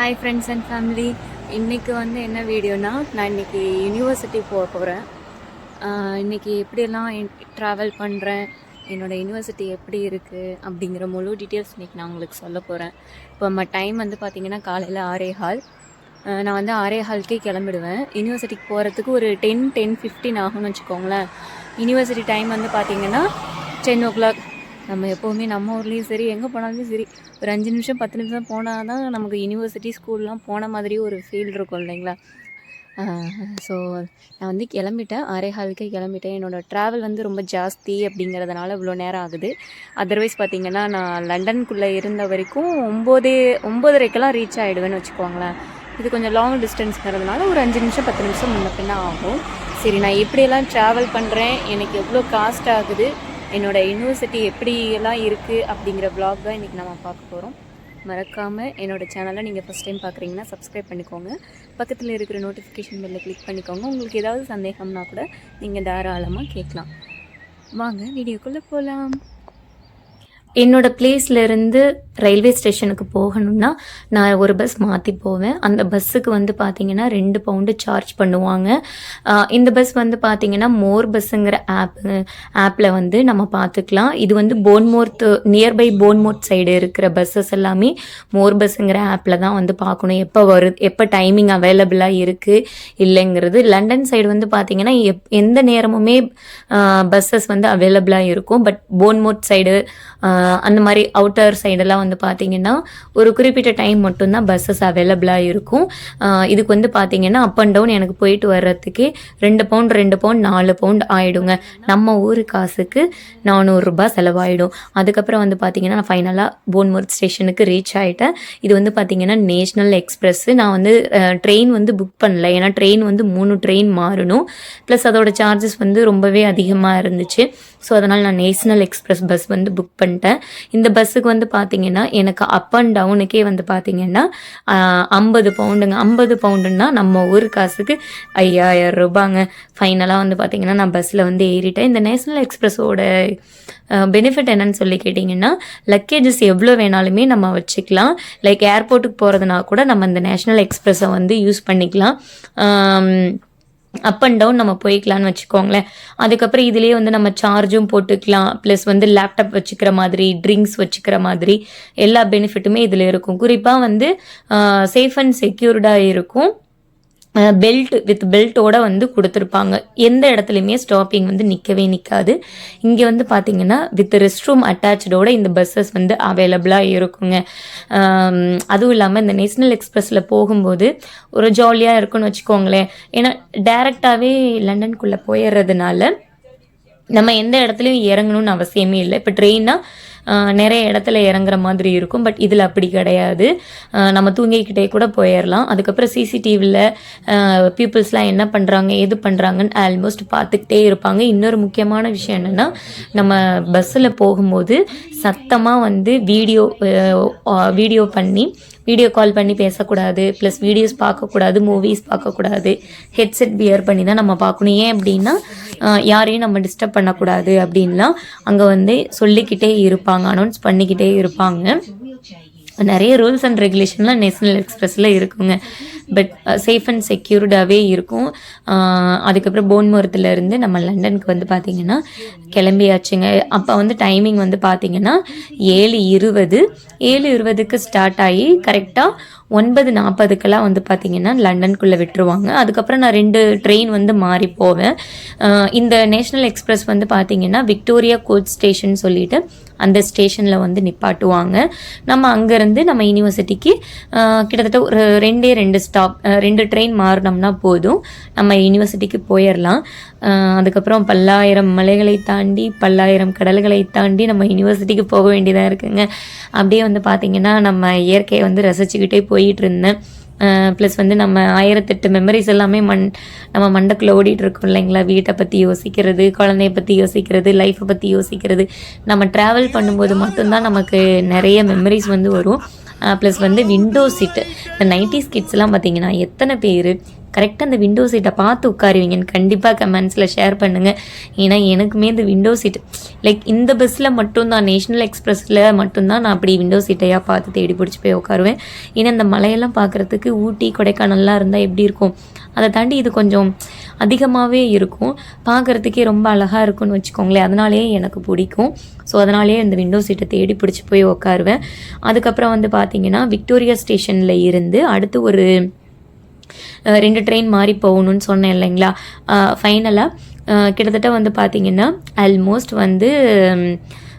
Hi friends and family இன்றைக்கி வந்து என்ன வீடியோனா நான் இன்றைக்கி யூனிவர்சிட்டி போக போகிறேன் இன்றைக்கி எப்படியெல்லாம் ட்ராவல் பண்ணுறேன் என்னோடய யூனிவர்சிட்டி எப்படி இருக்குது அப்படிங்கிற முழு டீட்டெயில்ஸ் இன்றைக்கி நான் உங்களுக்கு சொல்ல போகிறேன் இப்போ நம்ம டைம் வந்து பார்த்திங்கன்னா காலையில் ஆரே ஹால் நான் வந்து ஆரே ஹால்க்கே கிளம்பிடுவேன். யூனிவர்சிட்டிக்கு போகிறதுக்கு ஒரு டென் டென் ஃபிஃப்டின் ஆகும்னு வச்சுக்கோங்களேன். யூனிவர்சிட்டி டைம் வந்து பார்த்திங்கன்னா டென் ஓ கிளாக் நம்ம எப்போவுமே நம்ம ஊர்லேயும் சரி எங்கே போனாலும் சரி ஒரு அஞ்சு நிமிஷம் பத்து நிமிஷம் போனால் தான் நமக்கு யூனிவர்சிட்டி ஸ்கூல்லாம் போன மாதிரி ஒரு ஃபீல் இருக்கும் இல்லைங்களா? ஸோ நான் வந்து கிளம்பிட்டேன் அரைஹாலுக்கே கிளம்பிட்டேன். என்னோடய ட்ராவல் வந்து ரொம்ப ஜாஸ்தி அப்படிங்கிறதுனால இவ்வளோ நேரம் ஆகுது. அதர்வைஸ் பார்த்திங்கன்னா நான் லண்டனுக்குள்ளே இருந்த வரைக்கும் ஒம்பது ஒம்பதரைக்கெல்லாம் ரீச் ஆகிடுவேன்னு வச்சுக்கோங்களேன். இது கொஞ்சம் லாங் டிஸ்டன்ஸ்ங்கிறதுனால ஒரு அஞ்சு நிமிஷம் பத்து நிமிஷம் முன்ன பின்ன ஆகும். சரி நான் எப்படியெல்லாம் ட்ராவல் பண்ணுறேன் எனக்கு எவ்வளோ காஸ்ட் ஆகுது என்னோடய யூனிவர்சிட்டி எப்படியெல்லாம் இருக்குது அப்படிங்கிற ப்ளாக் தான் இன்றைக்கி நம்ம பார்க்க போகிறோம் மறக்காமல் என்னோடய சேனலை நீங்கள் ஃபஸ்ட் டைம் பார்க்குறீங்கன்னா சப்ஸ்கிரைப் பண்ணிக்கோங்க. பக்கத்தில் இருக்கிற நோட்டிஃபிகேஷன் பெல்லை கிளிக் பண்ணிக்கோங்க. உங்களுக்கு ஏதாவது சந்தேகம்னா கூட நீங்கள் தாராளமாக கேட்கலாம். வாங்க வீடியோக்குள்ளே போகலாம் என்னோட பிளேஸ்ல இருந்து ரயில்வே ஸ்டேஷனுக்கு போகணும்னா நான் ஒரு பஸ் மாற்றி போவேன். அந்த பஸ்ஸுக்கு வந்து பார்த்தீங்கன்னா ரெண்டு பவுண்டு சார்ஜ் பண்ணுவாங்க. இந்த பஸ் வந்து பார்த்தீங்கன்னா மோர் பஸ்ஸுங்கிற ஆப் ஆப்பில் வந்து நம்ம பார்த்துக்கலாம் இது வந்து போன்மோர்த் நியர்பை போன்மோர்த் சைடு இருக்கிற பஸ்ஸஸ் எல்லாமே மோர் பஸ்ஸுங்கிற ஆப்பில் தான் வந்து பார்க்கணும் எப்போ வருது எப்போ டைமிங் அவைலபிளாக இருக்குது இல்லைங்கிறது. லண்டன் சைடு வந்து பார்த்தீங்கன்னா எப் எந்த நேரமுமே பஸ்ஸஸ் வந்து அவைலபிளாக இருக்கும். பட் போன்மோர்த் சைடு அந்த மாதிரி அவுட்டர் சைடெல்லாம் வந்து பார்த்தீங்கன்னா ஒரு குறிப்பிட்ட டைம் மட்டும்தான் பஸ்ஸஸ் அவைலபிளாக இருக்கும். இதுக்கு வந்து பார்த்தீங்கன்னா அப் அண்ட் டவுன் எனக்கு போயிட்டு வர்றதுக்கே ரெண்டு பவுண்ட் ரெண்டு பவுண்ட் நாலு பவுண்ட் ஆகிடுங்க நம்ம ஊர் காசுக்கு நானூறுரூபா செலவாயிடும். அதுக்கப்புறம் வந்து பார்த்தீங்கன்னா நான் ஃபைனலாக போன்மோர்த் ஸ்டேஷனுக்கு ரீச் ஆகிட்டேன் இது வந்து பார்த்தீங்கன்னா நேஷ்னல் எக்ஸ்பிரஸ்ஸு நான் வந்து ட்ரெயின் வந்து புக் பண்ணல. ஏன்னா ட்ரெயின் வந்து மூணு ட்ரெயின் மாறணும். ப்ளஸ் அதோட சார்ஜஸ் வந்து ரொம்பவே அதிகமாக இருந்துச்சு. ஸோ அதனால் நான் நேஷ்னல் எக்ஸ்பிரஸ் பஸ் வந்து புக் பண்ணிட்டேன். இந்த பஸ்ஸுக்கு வந்து பார்த்தீங்கன்னா எனக்கு அப் அண்ட் டவுனுக்கே வந்து பார்த்தீங்கன்னா ஐம்பது பவுண்டுங்க. ஐம்பது பவுண்டுன்னா நம்ம ஊர் காசுக்கு ஐயாயிரம் ரூபாங்க. ஃபைனலாக வந்து பார்த்தீங்கன்னா நான் பஸ்ஸில் வந்து ஏறிட்டேன். இந்த நேஷ்னல் எக்ஸ்பிரஸோட பெனிஃபிட் என்னன்னு சொல்லி கேட்டிங்கன்னா லக்கேஜஸ் எவ்வளோ வேணாலுமே நம்ம வச்சுக்கலாம். லைக் ஏர்போர்ட்டுக்கு போகிறதுனா கூட நம்ம இந்த நேஷ்னல் எக்ஸ்பிரஸை வந்து யூஸ் பண்ணிக்கலாம். அப் அண்ட் டவுன் நம்ம போய்க்கலாம்னு வச்சுக்கோங்களேன். அதுக்கப்புறம் இதுலேயே வந்து நம்ம சார்ஜும் போட்டுக்கலாம். ப்ளஸ் வந்து லேப்டாப் வச்சுக்கிற மாதிரி ட்ரிங்க்ஸ் வச்சுக்கிற மாதிரி எல்லா பெனிஃபிட்டுமே இதில் இருக்கும். குறிப்பாக வந்து சேஃப் அண்ட் செக்யூர்டாக இருக்கும். பெல்ட் வித் பெல்ட்டோட வந்து கொடுத்துருப்பாங்க. எந்த இடத்துலையுமே ஸ்டாப்பிங் வந்து நிற்கவே நிற்காது இங்கே வந்து பார்த்தீங்கன்னா வித் ரெஸ்ட் ரூம் அட்டாச்சோட இந்த பஸ்ஸஸ் வந்து அவைலபிளாக இருக்குங்க. அதுவும் இல்லாமல் இந்த நேஷ்னல் எக்ஸ்பிரஸில் போகும்போது ஒரு ஜாலியாக இருக்குன்னு வச்சுக்கோங்களேன். ஏன்னா டேரெக்டாகவே லண்டனுக்குள்ளே போயிடுறதுனால நம்ம எந்த இடத்துலையும் இறங்கணும்னு அவசியமே இல்லை. இப்போ ட்ரெயின்னா நிறைய இடத்துல இறங்குற மாதிரி இருக்கும் பட் இதில் அப்படி கிடையாது. நம்ம தூங்கிக்கிட்டே கூட போயிடலாம் அதுக்கப்புறம் சிசிடிவியில் பீப்புள்ஸ்லாம் என்ன பண்ணுறாங்க எது பண்ணுறாங்கன்னு ஆல்மோஸ்ட் பார்த்துக்கிட்டே இருப்பாங்க. இன்னொரு முக்கியமான விஷயம் என்னென்னா நம்ம பஸ்ஸில் போகும்போது சத்தமாக வந்து வீடியோ வீடியோ பண்ணி வீடியோ கால் பண்ணி பேசக்கூடாது ப்ளஸ் வீடியோஸ் பார்க்கக்கூடாது மூவிஸ் பார்க்கக்கூடாது ஹெட்செட் வியர் பண்ணி தான் நம்ம பார்க்கணும். ஏன் அப்படின்னா யாரையும் நம்ம டிஸ்டர்ப் பண்ணக்கூடாது அப்படின்லாம் அங்கே வந்து சொல்லிக்கிட்டே இருப்பாங்க. அனௌன்ஸ் பண்ணிக்கிட்டே இருப்பாங்க. நிறைய ரூல்ஸ் அண்ட் ரெகுலேஷன்லாம் நேஷனல் எக்ஸ்பிரஸில் இருக்குங்க. பட் சேஃப் அண்ட் செக்யூர்டாகவே இருக்கும். Uh, அதுக்கப்புறம் போன்மோரத்துல இருந்து நம்ம லண்டனுக்கு வந்து பார்த்திங்கன்னா கிளம்பியாச்சுங்க. அப்போ வந்து டைமிங் வந்து பார்த்திங்கன்னா ஏழு இருபது. ஏழு இருபதுக்கு ஸ்டார்ட் ஆகி கரெக்டாக ஒன்பது நாற்பதுக்கெல்லாம் வந்து பார்த்திங்கன்னா லண்டனுக்குள்ளே விட்டுருவாங்க. அதுக்கப்புறம் நான் ரெண்டு ட்ரெயின் வந்து மாறி போவேன். Uh, இந்த நேஷ்னல் எக்ஸ்பிரஸ் வந்து பார்த்திங்கன்னா விக்டோரியா கோச் ஸ்டேஷன் சொல்லிட்டு அந்த ஸ்டேஷனில் வந்து நிப்பாட்டுவாங்க. நம்ம அங்கேருந்து நம்ம யூனிவர்சிட்டிக்கு கிட்டத்தட்ட ஒரு ரெண்டே ரெண்டு ஸ்டாப் ரெண்டு ட்ரெயின் மாறினோம்னா போதும். நம்ம யூனிவர்சிட்டிக்கு போயிடலாம் அதுக்கப்புறம் பல்லாயிரம் மலைகளை தாண்டி பல்லாயிரம் கடல்களை தாண்டி நம்ம யூனிவர்சிட்டிக்கு போக வேண்டியதாக இருக்குங்க. அப்படியே வந்து பார்த்திங்கன்னா நம்ம இயற்கையை வந்து ரசிச்சுக்கிட்டே போயிட்டு இருந்தேன். ப்ளஸ் வந்து நம்ம ஆயிரத்தெட்டு மெமரிஸ் எல்லாமே மண் நம்ம மண்டக்குள்ளே ஓடிட்டு இருக்கோம் இல்லைங்களா? வீட்டை பற்றி யோசிக்கிறது குழந்தைய பற்றி யோசிக்கிறது லைஃப்பை பற்றி யோசிக்கிறது. நம்ம ட்ராவல் பண்ணும்போது மட்டும்தான் நமக்கு நிறைய மெமரிஸ் வந்து வரும். ப்ளஸ் வந்து விண்டோ சீட்டு இந்த நைன்டிஸ் கிட்ஸ்லாம் பார்த்தீங்கன்னா எத்தனை பேர் கரெக்டாக அந்த விண்டோ சீட்டை பார்த்து உட்காருவீங்கன்னு கண்டிப்பாக கமெண்ட்ஸில் ஷேர் பண்ணுங்கள் ஏன்னா எனக்குமே இந்த விண்டோ சீட் லைக் இந்த பஸ்ஸில் மட்டும்தான் நேஷ்னல் எக்ஸ்பிரஸில் மட்டும்தான் நான் அப்படி விண்டோ சீட்டையாக பார்த்து தேடி பிடிச்சி போய் உட்காருவேன். ஏன்னா இந்த மலையெல்லாம் பார்க்குறதுக்கு ஊட்டி கொடைக்கானல்லாம் இருந்தால் எப்படி இருக்கும்? அதை தாண்டி இது கொஞ்சம் அதிகமாகவே இருக்கும். பார்க்குறதுக்கே ரொம்ப அழகாக இருக்கும்னு வச்சுக்கோங்களேன். அதனாலேயே எனக்கு பிடிக்கும். ஸோ அதனாலேயே இந்த விண்டோ சீட்டை தேடி பிடிச்சி போய் உட்காருவேன். அதுக்கப்புறம் வந்து பார்த்தீங்கன்னா விக்டோரியா ஸ்டேஷனில் இருந்து அடுத்து ஒரு ரெண்டு ட்ரெயின் மாறி போகணும்னு சொன்னேன் இல்லைங்களா? ஃபைனலாக கிட்டத்தட்ட வந்து பார்த்தீங்கன்னா ஆல்மோஸ்ட் வந்து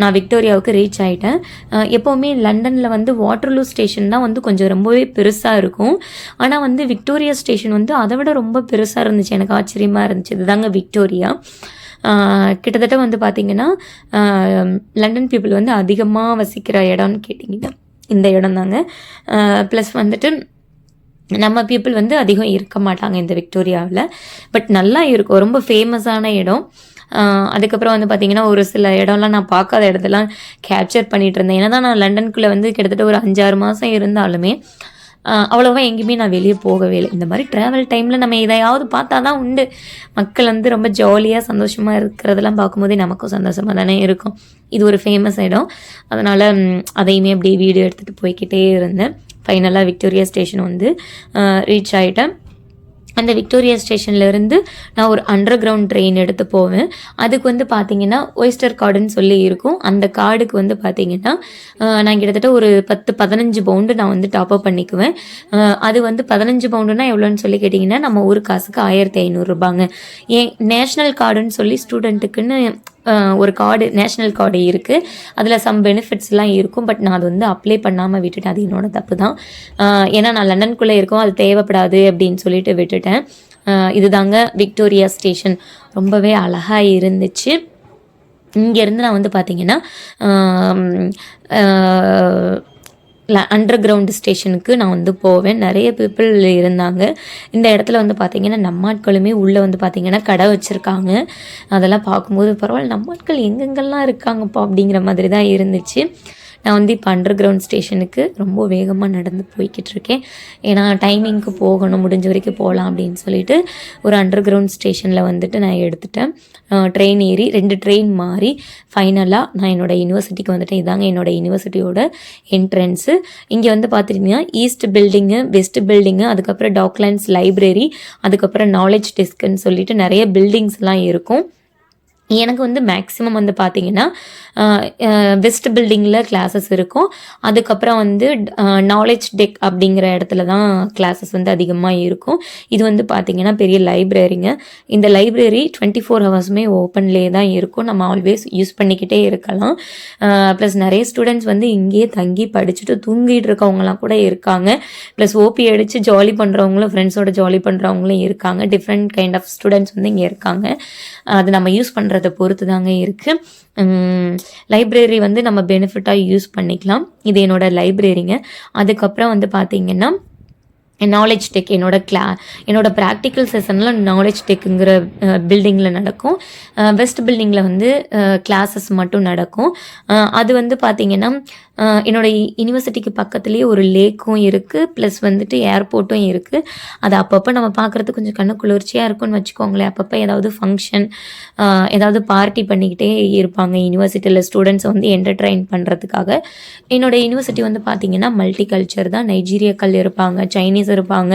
நான் விக்டோரியாவுக்கு ரீச் ஆகிட்டேன் எப்போவுமே லண்டனில் வந்து வாட்டர்லூ ஸ்டேஷன் தான் வந்து கொஞ்சம் ரொம்பவே பெருசாக இருக்கும். ஆனால் வந்து விக்டோரியா ஸ்டேஷன் வந்து அதை விட ரொம்ப பெருசாக இருந்துச்சு. எனக்கு ஆச்சரியமாக இருந்துச்சு. இதுதாங்க விக்டோரியா. கிட்டத்தட்ட வந்து பார்த்திங்கன்னா லண்டன் பீப்புள் வந்து அதிகமாக வசிக்கிற இடம்னு கேட்டிங்கன்னா இந்த இடம் தாங்க ப்ளஸ் வந்துட்டு நம்ம பீப்புள் வந்து அதிகம் இருக்க மாட்டாங்க இந்த விக்டோரியாவில். பட் நல்லா இருக்கும். ரொம்ப ஃபேமஸான இடம். அதுக்கப்புறம் வந்து பார்த்திங்கன்னா ஒரு சில இடம்லாம் நான் பார்க்காத இடத்தெல்லாம் கேப்சர் பண்ணிட்டு இருந்தேன். ஏன்னா தான் நான் லண்டனுக்குள்ளே வந்து கிட்டத்தட்ட ஒரு அஞ்சாறு மாதம் இருந்தாலுமே அவ்வளோவா எங்கேயுமே நான் வெளியே போகவே இல்லை. இந்த மாதிரி ட்ராவல் டைமில் நம்ம எதையாவது பார்த்தா தான் உண்டு. மக்கள் வந்து ரொம்ப ஜாலியாக சந்தோஷமாக இருக்கிறதெல்லாம் பார்க்கும்போதே நமக்கும் சந்தோஷமாக தானே இருக்கும். இது ஒரு ஃபேமஸ் இடம். அதனால் அதையுமே அப்படியே வீடியோ எடுத்துகிட்டு போய்க்கிட்டே இருந்தேன். ஃபைனலாக விக்டோரியா ஸ்டேஷன் வந்து ரீச் ஆகிட்டேன் அந்த விக்டோரியா ஸ்டேஷன்லேருந்து நான் ஒரு அண்டர் கிரவுண்ட் ட்ரெயின் எடுத்து போவேன். அதுக்கு வந்து பார்த்தீங்கன்னா ஒய்ஸ்டர் கார்டுன்னு சொல்லி இருக்கும். அந்த கார்டுக்கு வந்து பார்த்தீங்கன்னா நான் கிட்டத்தட்ட ஒரு பத்து பதினஞ்சு பவுண்டு நான் வந்து டாப் அப் பண்ணிக்குவேன். அது வந்து பதினஞ்சு பவுண்டுனா எவ்வளோன்னு சொல்லி கேட்டிங்கன்னா நம்ம ஒரு காசுக்கு ஆயிரத்தி ஐநூறுரூபாங்க ஏன் நேஷ்னல் கார்டுன்னு சொல்லி ஸ்டூடெண்ட்டுக்குன்னு ஒரு கார்டு நேஷ்னல் கார்டு இருக்குது அதில் சம் பெனிஃபிட்ஸ்லாம் இருக்கும். பட் நான் அது வந்து அப்ளை பண்ணாமல் விட்டுட்டேன். அது என்னோட தப்பு தான். ஏன்னா நான் லண்டனுக்குள்ளே இருக்கோம். அது தேவைப்படாது அப்படின்னு சொல்லிட்டு விட்டுட்டேன். இதுதாங்க விக்டோரியா ஸ்டேஷன் ரொம்பவே அழகாக இருந்துச்சு. இங்கேருந்து நான் வந்து பார்த்தீங்கன்னா அண்டர் கிரவுண்ட் ஸ்டேஷனுக்கு நான் வந்து போவேன். நிறைய பீப்புள் இருந்தாங்க. இந்த இடத்துல வந்து பார்த்தீங்கன்னா நம்ம ஆட்களுமே உள்ளே வந்து பார்த்தீங்கன்னா கடை வச்சுருக்காங்க. அதெல்லாம் பார்க்கும்போது பரவாயில்ல நம்ம ஆட்கள் எங்கெங்கெல்லாம் இருக்காங்கப்பா அப்படிங்கிற மாதிரி தான் இருந்துச்சு. நான் வந்து இப்போ அண்டர் கிரவுண்ட் ஸ்டேஷனுக்கு ரொம்ப வேகமாக நடந்து போய்கிட்டு இருக்கேன் ஏன்னா டைமிங்க்கு போகணும் முடிஞ்ச வரைக்கும் போகலாம் அப்படின்னு சொல்லிட்டு ஒரு அண்டர் கிரவுண்ட் ஸ்டேஷனில் வந்துட்டு நான் எடுத்துட்டேன். ட்ரெயின் ஏறி ரெண்டு ட்ரெயின் மாறி ஃபைனலாக நான் என்னோடய யூனிவர்சிட்டிக்கு வந்துட்டேன். இதாங்க என்னோடய யூனிவர்சிட்டியோட என்ட்ரன்ஸு இங்கே வந்து பார்த்துட்டிங்கன்னா ஈஸ்ட் பில்டிங்கு வெஸ்ட் பில்டிங்கு அதுக்கப்புறம் டாக்லாண்ட்ஸ் லைப்ரரி அதுக்கப்புறம் நாலேஜ் டெஸ்க்குன்னு சொல்லிட்டு நிறைய பில்டிங்ஸ்லாம் இருக்கும். எனக்கு வந்து மேக்ஸிமம் வந்து பார்த்தீங்கன்னா வெஸ்ட் பில்டிங்கில் கிளாஸஸ் இருக்கும். அதுக்கப்புறம் வந்து நாலேஜ் டெக் அப்படிங்கிற இடத்துல தான் கிளாஸஸ் வந்து அதிகமாக இருக்கும். இது வந்து பார்த்தீங்கன்னா பெரிய லைப்ரரிங்க இந்த லைப்ரரி டுவெண்ட்டி ஃபோர் ஹவர்ஸுமே ஓப்பன்லேயே தான் இருக்கும். நம்ம ஆல்வேஸ் யூஸ் பண்ணிக்கிட்டே இருக்கலாம். ப்ளஸ் நிறைய ஸ்டூடெண்ட்ஸ் வந்து இங்கேயே தங்கி படிச்சுட்டு தூங்கிட்டு இருக்கவங்களாம் கூட இருக்காங்க. ப்ளஸ் ஓபி அடித்து ஜாலி பண்ணுறவங்களும் ஃப்ரெண்ட்ஸோட ஜாலி பண்ணுறவங்களும் இருக்காங்க. டிஃப்ரெண்ட் கைண்ட் ஆஃப் ஸ்டூடெண்ட்ஸ் வந்து இங்கே இருக்காங்க. அது நம்ம யூஸ் பண்ணுற பண்ணுறதை பொறுத்து தாங்க இருக்குது லைப்ரரி வந்து நம்ம பெனிஃபிட்டாக யூஸ் பண்ணிக்கலாம். இது என்னோட லைப்ரரிங்க அதுக்கப்புறம் வந்து பார்த்தீங்கன்னா நாலேஜ் டெக் என்னோட கிளா என்னோட ப்ராக்டிக்கல் செஷனில் நாலேஜ் டெக்குங்கிற பில்டிங்கில் நடக்கும். வெஸ்ட் பில்டிங்கில் வந்து கிளாஸஸ் மட்டும் நடக்கும். அது வந்து பார்த்திங்கன்னா என்னோட யூனிவர்சிட்டிக்கு பக்கத்துலேயே ஒரு லேக்கும் இருக்குது ப்ளஸ் வந்துட்டு ஏர்போர்ட்டும் இருக்குது அது அப்பப்போ நம்ம பார்க்குறதுக்கு கொஞ்சம் கண்ணு குளிர்ச்சியாக இருக்கும்னு வச்சுக்கோங்களேன். அப்பப்போ ஏதாவது ஃபங்க்ஷன் ஏதாவது பார்ட்டி பண்ணிக்கிட்டே இருப்பாங்க யூனிவர்சிட்டியில் ஸ்டூடெண்ட்ஸை வந்து என்டர்டெயின் பண்ணுறதுக்காக என்னோட யூனிவர்சிட்டி வந்து பார்த்திங்கன்னா மல்டி கல்ச்சர் தான் நைஜீரியாக்கள் இருப்பாங்க சைனீஸ் இருப்பாங்க.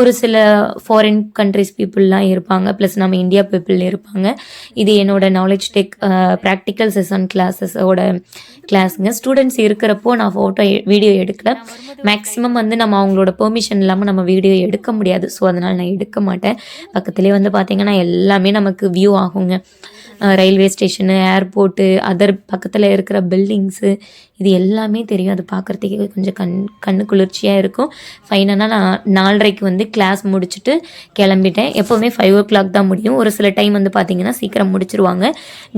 ஒரு சில ஃபாரின் கண்ட்ரிஸ் பீப்புளெலாம் இருப்பாங்க. ப்ளஸ் நம்ம இந்தியா பீப்புள் இருப்பாங்க. இது என்னோட நாலேஜ் டெக் ப்ராக்டிக்கல் செஷன் கிளாஸஸோட கிளாஸுங்க ஸ்டூடெண்ட்ஸ் இருக்கிறப்போ நான் ஃபோட்டோ வீடியோ எடுக்கல. மேக்ஸிமம் வந்து நம்ம அவங்களோட பெர்மிஷன் இல்லாமல் நம்ம வீடியோ எடுக்க முடியாது. ஸோ அதனால் நான் எடுக்க மாட்டேன். பக்கத்துலேயே வந்து பார்த்திங்கன்னா எல்லாமே நமக்கு வியூ ஆகுங்க. ரயில்வே ஸ்டேஷனு ஏர்போர்ட்டு அதர் பக்கத்தில் இருக்கிற பில்டிங்ஸு இது எல்லாமே தெரியும். அது பார்க்குறதுக்கே கொஞ்சம் கண் கண்ணு குளிர்ச்சியாக இருக்கும். ஃபைனலாக நான் நாலரைக்கு வந்து கிளாஸ் முடிச்சுட்டு கிளம்பிட்டேன். எப்போவுமே ஃபைவ் ஓ கிளாக் தான் முடியும். ஒரு சில டைம் வந்து பார்த்திங்கன்னா சீக்கிரம் முடிச்சிருவாங்க.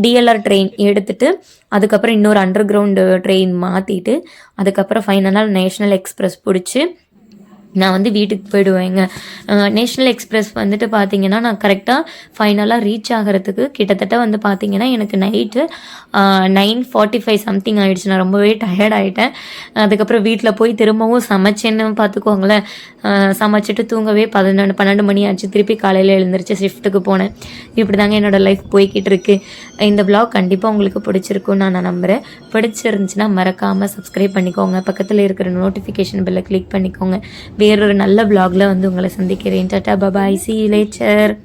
டிஎல்ஆர் ட்ரெயின் எடுத்துட்டு அதுக்கப்புறம் இன்னொரு அண்டர் கிரவுண்டு ட்ரெயின் மாற்றிட்டு அதுக்கப்புறம் ஃபைனலாக நேஷ்னல் எக்ஸ்பிரஸ் பிடிச்சி நான் வந்து வீட்டுக்கு போயிடுவேங்க. நேஷ்னல் எக்ஸ்பிரஸ் வந்துட்டு பார்த்தீங்கன்னா நான் கரெக்டாக ஃபைனலாக ரீச் ஆகிறதுக்கு கிட்டத்தட்ட வந்து பார்த்தீங்கன்னா எனக்கு night nine forty five something ஆகிடுச்சு நான் ரொம்பவே டயர்ட் ஆகிட்டேன் அதுக்கப்புறம் வீட்டில் போய் திரும்பவும் சமைச்சேன்னு பார்த்துக்கோங்களேன் சமைச்சிட்டு தூங்கவே பதினொன்று பன்னெண்டு மணி ஆச்சு. திருப்பி காலையில் எழுந்திரிச்சு ஷிஃப்ட்டுக்கு போனேன். இப்படி தாங்க என்னோடய லைஃப் போய்கிட்டு இருக்கு. இந்த vlog கண்டிப்பாக உங்களுக்கு பிடிச்சிருக்கும்னு நான் நான் நம்புகிறேன் பிடிச்சிருந்துச்சுன்னா மறக்காமல் சப்ஸ்கிரைப் பண்ணிக்கோங்க. பக்கத்தில் இருக்கிற நோட்டிஃபிகேஷன் பெல்லை கிளிக் பண்ணிக்கோங்க. வேறொரு நல்ல vlogல வந்து உங்களை சந்திக்கிறேன். Tata bye bye. சி லேச்சர்